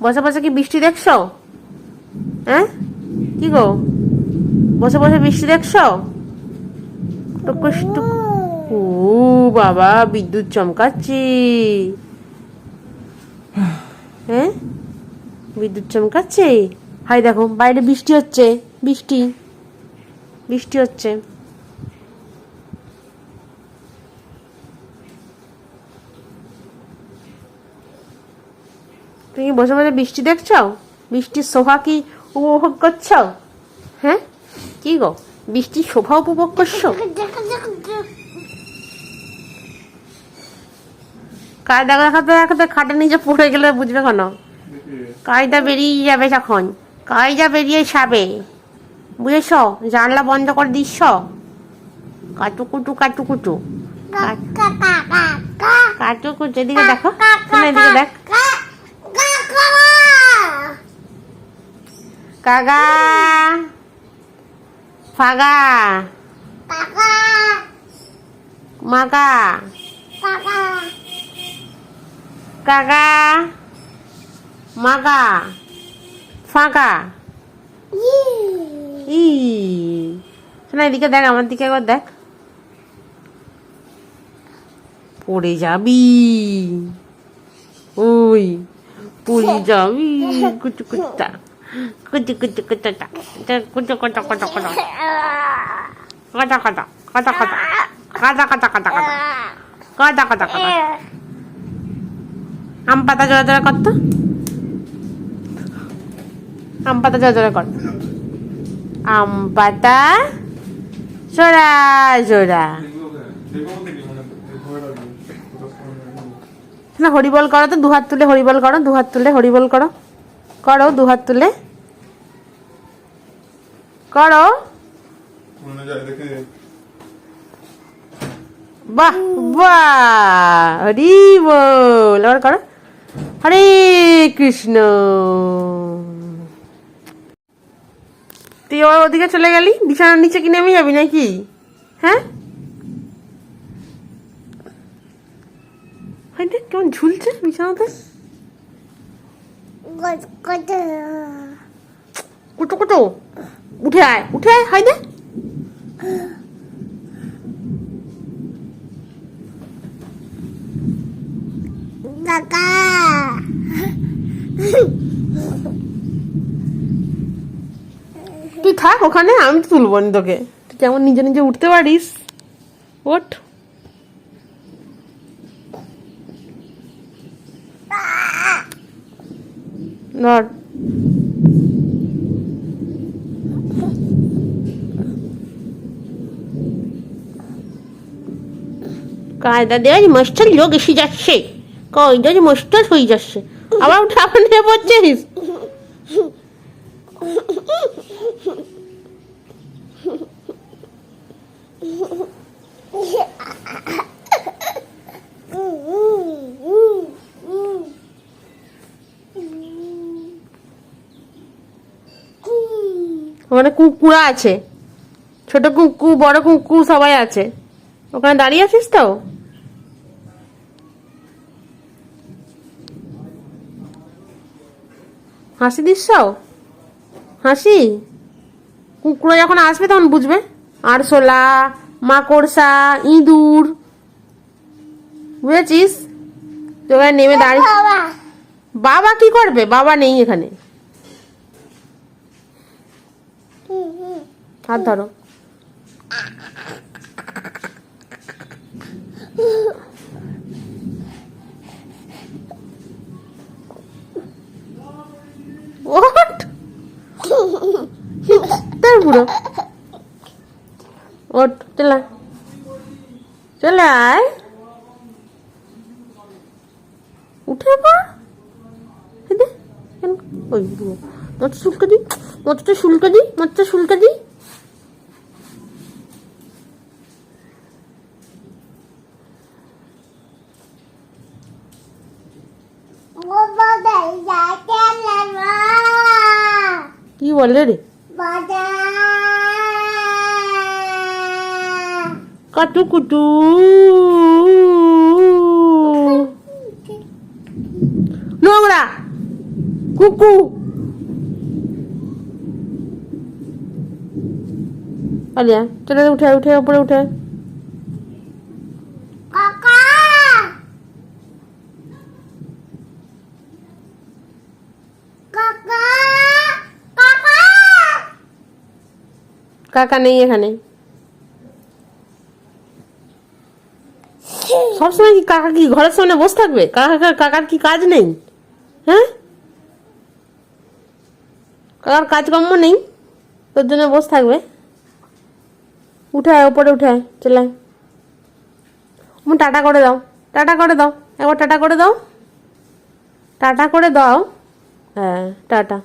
বসে বসে কি বৃষ্টি দেখছ? হ্যাঁ? কি গো? বসে বসে বৃষ্টি দেখছ? টুকুস টুক ও বাবা, বিদ্যুৎ চমকাচ্ছে। হ্যাঁ? বিদ্যুৎ চমকাচ্ছে? হাই, দেখো, বাইরে বৃষ্টি হচ্ছে, বৃষ্টি বৃষ্টি হচ্ছে। তুমি বসে বসে বৃষ্টি দেখছ? বৃষ্টির শোভা কি উপভোগ করছ? হ্যাঁ? কি গো? বৃষ্টির শোভা উপভোগ করছ? কায়দা দেখাতে দেখাতে খাটের নিচে পড়ে গেলে বুঝবে কেন? কায়দা বেরিয়ে যাবে তখন কায়দা বেরিয়ে যাবে। বুঝেছ? জানলা বন্ধ করে দিচ্ছ কাটুকুটু কাটুকুটু। কাটুকুটু এদিকে দেখো এদিকে দেখ। কাগা ফাগা মাগা কাগা মাগা ফাঁকা ই শোনা এদিকে দেখ আমার দিকে একবার দেখ পড়ে যাবি ওই পড়ে যাবি কুচু কুচা কুচু কুচু কুচুটা কুচু কুচু কুচু কুচু কাটা কাটা কাটা কাটা কাটা কাটা কাটা কাটা কাটা কাটা কাটা আম পাতা জোড়া জোড়া করতো আম পাতা জোড়া কর। আম পাতা জোড়া জোড়া। না, হরিবল করো তো, দুহাত তুলে হরিবল করো, দুহাত তুলে হরিবল করো। করো, দুহাত তুলে। করো। বাহ বাহ হরি বল আবার করো। হরে কৃষ্ণ। তুই ওর ওদিকে চলে গেলি? বিছানার নিচে কি নেমে যাবি নাকি? হ্যাঁ? দেখ কেমন ঝুলছে বিছানাতে। কুটো কুটো। উঠে আয় উঠে আয় হাই দে তুই থাক ওখানে, আমি তো তুলবো না তোকে। তুই কেমন নিজে নিজে উঠতে পারিস? ওঠ। কায়দা দেওয়ার মাস্টার লোক এসে যাচ্ছে। কায়দার মাস্টার হয়ে যাচ্ছে। আবার আবার নিয়ে পড়ছিস ওখানে কুকুরা আছে। ছোট কুকু, বড় কুকু সবাই আছে। ওখানে দাঁড়িয়ে আছিস তো? হাসি দিচ্ছ? হাসি? কুকুরা যখন আসবে তখন বুঝবে। আরশোলা মাকড়সা ইঁদুর। বুঝেছিস? তো এবার নেমে দাঁড়িয়ে বাবা কি করবে? বাবা নেই এখানে। হাত ধরো। আদর বুড়ো ওট চলে চলে আয়। উঠে পড় ওই বুড়ো মাথা শুল্কা দিই মাথাটা শুল্কা দিই মাথাটা শুল্কা দিই কি বলে রে? কাটু কুটু নোংরা। কুকু। আলিয়া চলে উঠে উঠে উপরে উঠে। কাকা নেই এখানে। সবসময় কি কাকা কি ঘরের সামনে বসে থাকবে? কাকা কাকার কি কাজ নেই? হ্যাঁ? কাকার কাজকর্ম নেই, তোর জন্য বসে থাকবে। উঠে ওপরে উঠে আয়, চলে। টাটা করে দাও, টাটা করে দাও, একবার টাটা করে দাও। টাটা করে দাও। হ্যাঁ টাটা।